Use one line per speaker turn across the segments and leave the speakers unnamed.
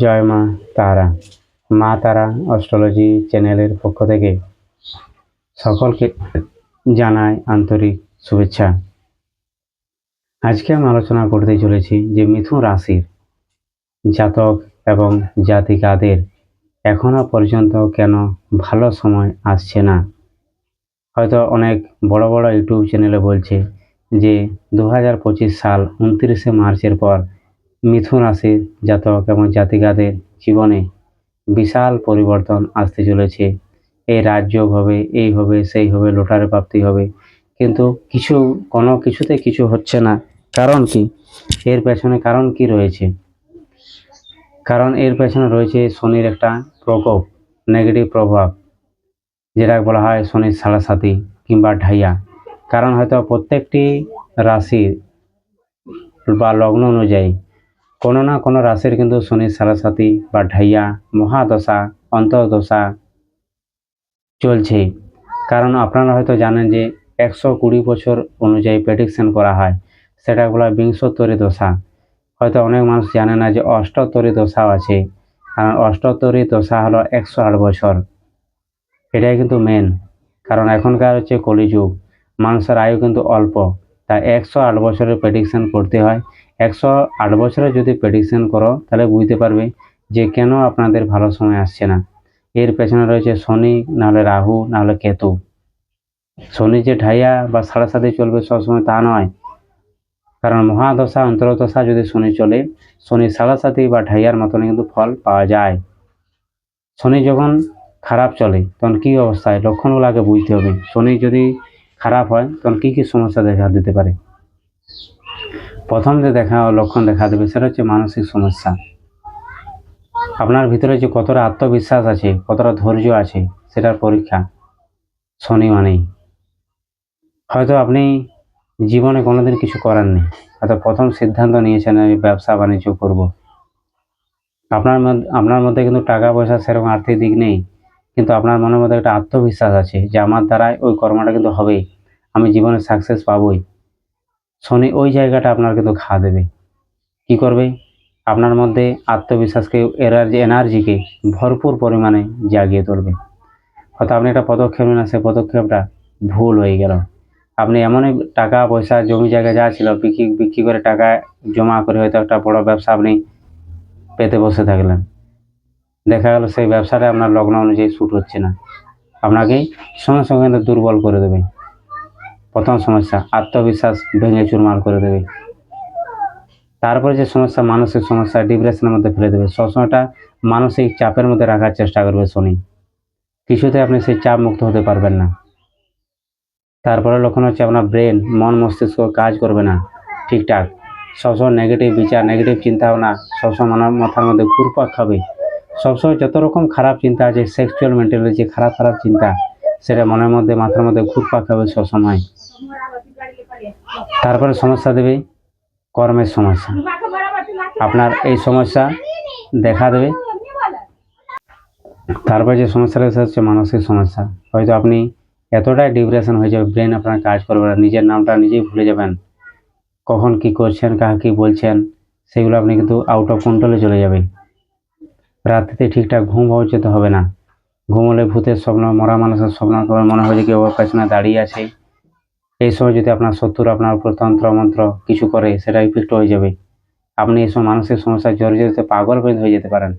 জয় মা তারা। মা তারা অস্ট্রোলজি চ্যানেলের পক্ষ থেকে সকলকে জানায় আন্তরিক শুভেচ্ছা। আজকে আমি আলোচনা করতে চলেছি যে মিথুন রাশির জাতক এবং জাতিকাদের এখনও পর্যন্ত কেন ভালো সময় আসছে না। হয়তো অনেক বড় বড় ইউটিউব চ্যানেলে বলছে যে দু হাজার পঁচিশ সাল উনত্রিশে মার্চের পর মিথুন রাশির জাতক এবং জাতিকাদের জীবনে বিশাল পরিবর্তন আসতে চলেছে। এই রাজযোগ হবে এই হবে, সেই হবে, লোটারে প্রাপ্তি হবে। কিন্তু কিছু, কোনো কিছুতে কিছু হচ্ছে না। কারণ কি? এর পেছনে কারণ কি রয়েছে? কারণ এর পেছনে রয়েছে শনির একটা প্রকোপ নেগেটিভ প্রভাব যেটা বলা হয় শনির সাড়াসাতি কিংবা ঢাইয়া। কারণ হয়তো প্রত্যেকটি রাশির বা লগ্ন অনুযায়ী কোনো না কোনো রাশির কিন্তু শনির সারাসাতি বা ঢাইয়া, মহাদশা, অন্তর্দশা চলছে। কারণ আপনারা হয়তো জানেন যে একশো কুড়ি বছর অনুযায়ী প্রেডিকশন করা হয়। সেটা হয় বিংশোত্তরী দশা। হয়তো অনেক মানুষ জানে না যে অষ্টোত্তরী দশাও আছে। কারণ অষ্টোত্তরী দশা হলো একশো আট বছর। এটাই কিন্তু মেন কারণ এখনকার হচ্ছে কলিযুগ। মানুষের আয়ু কিন্তু অল্প। তাই একশো আট বছরের প্রেডিকশান করতে হয়। একশো আট বছরে যদি প্রেডিকশান করো, তাহলে বুঝতে পারবে যে কেন আপনাদের ভালো সময় আসছে না। এর পেছনে রয়েছে শনি, নাহলে রাহু, নাহলে কেতু। শনি যে ঢাইয়া বা সাড়ে সাথে চলবে সবসময় তা নয়। কারণ মহাদশা, অন্তর্দশা যদি শনি চলে, শনি সাড়ে সাথে বা ঢাইয়ার মতন কিন্তু ফল পাওয়া যায়। শনি যখন খারাপ চলে, তখন কী অবস্থায়? লক্ষণগুলো আগে বুঝতে হবে। শনি যদি খারাপ হয়, তখন কী কী সমস্যা দেখা দিতে পারে? প্রথম যে দেখা, লক্ষণ দেখা দেবে, সেটা হচ্ছে মানসিক সমস্যা। আপনার ভিতরে যে কতটা আত্মবিশ্বাস আছে, কতটা ধৈর্য আছে, সেটার পরীক্ষা শনি মানেই। হয়তো আপনি জীবনে কোনোদিন কিছু করার নেই হয়তো প্রথম সিদ্ধান্ত নিয়েছেন আমি ব্যবসা বাণিজ্য করব। আপনার আপনার মধ্যে কিন্তু টাকা পয়সা সেরকম আর্থিক দিক নেই, কিন্তু আপনার মনের মধ্যে একটা আত্মবিশ্বাস আছে যে আমার দ্বারাই ওই কর্মটা কিন্তু হবেই আমি জীবনে সাকসেস পাবই। শনি ওই জায়গাটা আপনার কিন্তু খা দেবে। কি করবে? আপনার মধ্যে আত্মবিশ্বাসকে, এনার্জি, এনার্জিকে ভরপুর পরিমাণে জাগিয়ে তুলবে। হয়তো আপনি একটা পদক্ষেপ নেন সেই পদক্ষেপটা ভুল হয়ে গেল। আপনি এমনই টাকা, পয়সা, জমি জায়গা যা ছিল, বিক্রি বিক্রি করে টাকা জমা করে হয়তো একটা বড় ব্যবসা আপনি পেতে বসে থাকলেন। দেখা গেল সেই ব্যবসাটা আপনার লগ্ন অনুযায়ী শ্যুট হচ্ছে না। আপনাকেই সঙ্গে সঙ্গে দুর্বল করে দেবে। প্রথম সমস্যা, আত্মবিশ্বাস ভেঙে চুরমার করে দেবে। তারপরে যে সমস্যা, মানসিক সমস্যা ডিপ্রেশনের মধ্যে ফেলে দেবে। সবসময়টা মানসিক চাপের মধ্যে রাখার চেষ্টা করবে শনি কিছুতে আপনি সেই চাপ মুক্ত হতে পারবেন না। তারপরে লক্ষণ হচ্ছে আপনার ব্রেন মন, মস্তিষ্ক কাজ করবে না ঠিকঠাক। সবসময় নেগেটিভ বিচার নেগেটিভ চিন্তা ভাবনা সবসময় মনের মাথার মধ্যে ঘুরপাক খাবে। সবসময় যত রকম খারাপ চিন্তা আছে সেক্সুয়াল মেন্টালি যে খারাপ খারাপ চিন্তা সেটা মনের মধ্যে, মাথার মধ্যে ঘুরপাক খাবে সবসময় তারপরে সমস্যা দেবে, কর্মের সমস্যা। আপনার এই সমস্যা দেখা দেবে। তারপরে যে সমস্যা রয়েছে হচ্ছে মানসিক সমস্যা। হয়তো আপনি এতটাই ডিপ্রেশন হয়ে যাবে ব্রেন আপনার কাজ করবে না, নিজের নামটা নিজেই ভুলে যাবেন। কখন কি করছেন, কাকে কি বলছেন, সেগুলো আপনি কিন্তু আউট অফ কন্ট্রোলে চলে যাবে রাত্রিতে ঠিকঠাক ঘুম হওয়া যেতে হবে না। ঘুমলে ভূতের স্বপ্ন, মরা মানুষের স্বপ্ন করে মনে হয় যে কেউ পেছনে দাঁড়িয়ে আছে। এই সময় যদি আপনার শত্রুর আপনার উপর তন্ত্র, মন্ত্র কিছু করে সেটা ইফেক্ট হয়ে যাবে। আপনি এই সময় মানসিক সমস্যায় জর্জরিত পাগল পর্যন্ত হয়ে যেতে পারেন।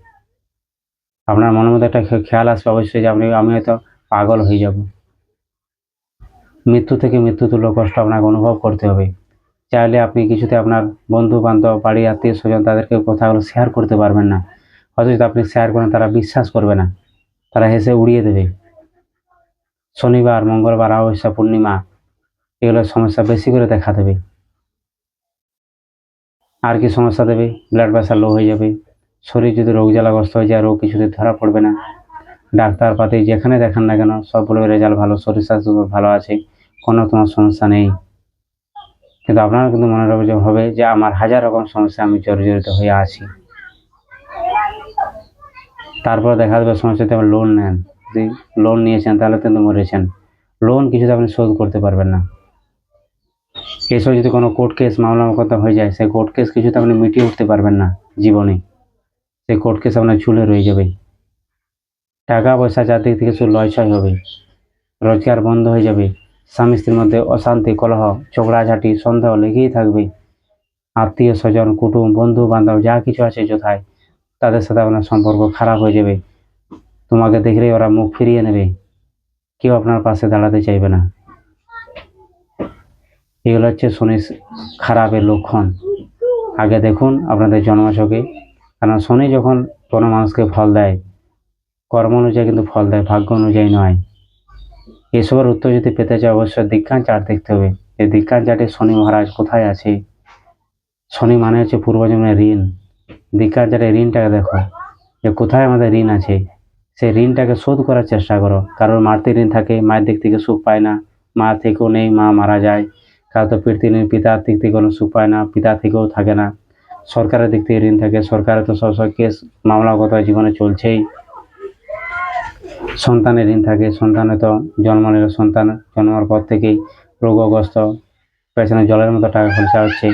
আপনার মনের মধ্যে একটা খেয়াল আসবে অবশ্যই যে আপনি, আমি হয়তো পাগল হয়ে যাব। মৃত্যু থেকে মৃত্যু তুল্য কষ্ট আপনাকে অনুভব করতে হবে। চাইলে আপনি কিছুতে আপনার বন্ধু বান্ধব বাড়ি আত্মীয় স্বজন তাদেরকে কথাগুলো শেয়ার করতে পারবেন না। হয়তো যদি আপনি শেয়ার করেন, তারা বিশ্বাস করবে না। তারা হেসে উড়িয়ে দেবে। শনিবার, মঙ্গলবার, অমাবস্যা, পূর্ণিমা এগুলো সমস্যা বেশি করে দেখা দেবে। আর কি সমস্যা দেবে? ব্লাড প্রেশার লো হয়ে যাবে। শরীর যদি রোগ জ্বালাগ্রস্ত হয়ে যায় রোগ কিছুতে ধরা পড়বে না। ডাক্তার পাতি যেখানে দেখান না কেন, সব রেজাল্ট ভালো শরীর স্বাস্থ্য ভালো আছে, কোনো তোমার সমস্যা নেই। কিন্তু আপনারা কিন্তু মনে রাখবে যে, হবে যে, আমার হাজার রকম সমস্যা আমি জর্জরিত হয়ে আছি। তারপর দেখা যাবে সমস্যাতে আপনি লোন নেন। যদি লোন নিয়েছেন তাহলে কিন্তু মরেছেন লোন কিছুতে আপনি শোধ করতে পারবেন না। এসব যদি কোনো কোর্ট কেস মামলা কথা হয়ে যায়, সেই কোর্ট কেস কিছুতে আপনি মিটিয়ে উঠতে পারবেন না জীবনে। সেই কোর্ট কেস আপনার ঝুলে রয়ে যাবে। টাকা পয়সা চারদিক থেকে শুধু লয়ছয় হবে। রোজগার বন্ধ হয়ে যাবে। স্বামী স্ত্রীর মধ্যে অশান্তি, কলহ, ঝগড়াঝাটি, সন্দেহ লেগেই থাকবে। আত্মীয় স্বজন, কুটুম বন্ধু বান্ধব যা কিছু আছে যথায়। তাদের সাথে আপনার সম্পর্ক খারাপ হয়ে যাবে। তোমাকে দেখলেই ওরা মুখ ফিরিয়ে নেবে। কেউ আপনার পাশে দাঁড়াতে চাইবে না। এগুলো হচ্ছে শনি খারাপের লক্ষণ। আগে দেখুন আপনাদের জন্মছকে কারণ শনি যখন কোনো মানুষকে ফল দেয়, কর্ম অনুযায়ী কিন্তু ফল দেয়, ভাগ্য অনুযায়ী নয়। এসবের উত্তর যদি পেতে চাই অবশ্যই দীক্ষান চার্ট দেখতে হবে। এই দীক্ষান চার্টে শনি মহারাজ কোথায় আছে? শনি মানে হচ্ছে পূর্বজন্মের ঋণ। চার্টে ঋণটাকে দেখো, যে কোথায় আমাদের ঋণ আছে, সেই ঋণটাকে শোধ করার চেষ্টা করো। কারোর মাতৃ ঋণ থাকে, মায়ের দিক থেকে সুখ পায় না, মা থেকেও নেই, মা মারা যায়। কারও তো পিতৃ ঋণ পিতার দিক থেকে কোনো সুখ পায় না, পিতা থেকেও থাকে না। সরকারের দিক থেকে ঋণ থাকে সরকারের তো সবসময় কেস মামলাগত জীবনে চলছেই। সন্তানের ঋণ থাকে, সন্তানে তো জন্ম নিলে সন্তান জন্মার পর থেকেই রোগগ্রস্ত, পেছনে জলের মতো টাকা খরচা হচ্ছে।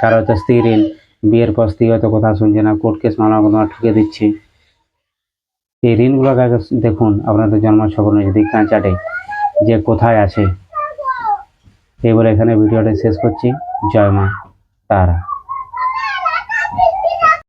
কারও হয়তো স্ত্রী ঋণ বিয়ের পর স্ত্রী হয়তো কথা শুনছে না কোর্ট কেস মামলা কথা ঠুকে দিচ্ছে। এই ঋণগুলোকে আগে দেখুন আপনাদের জন্ম ছক যদি কাঁচাটে চাটে যে কোথায় আছে। এই বলে এখানে ভিডিওটা শেষ করছি। জয় মা, তারা।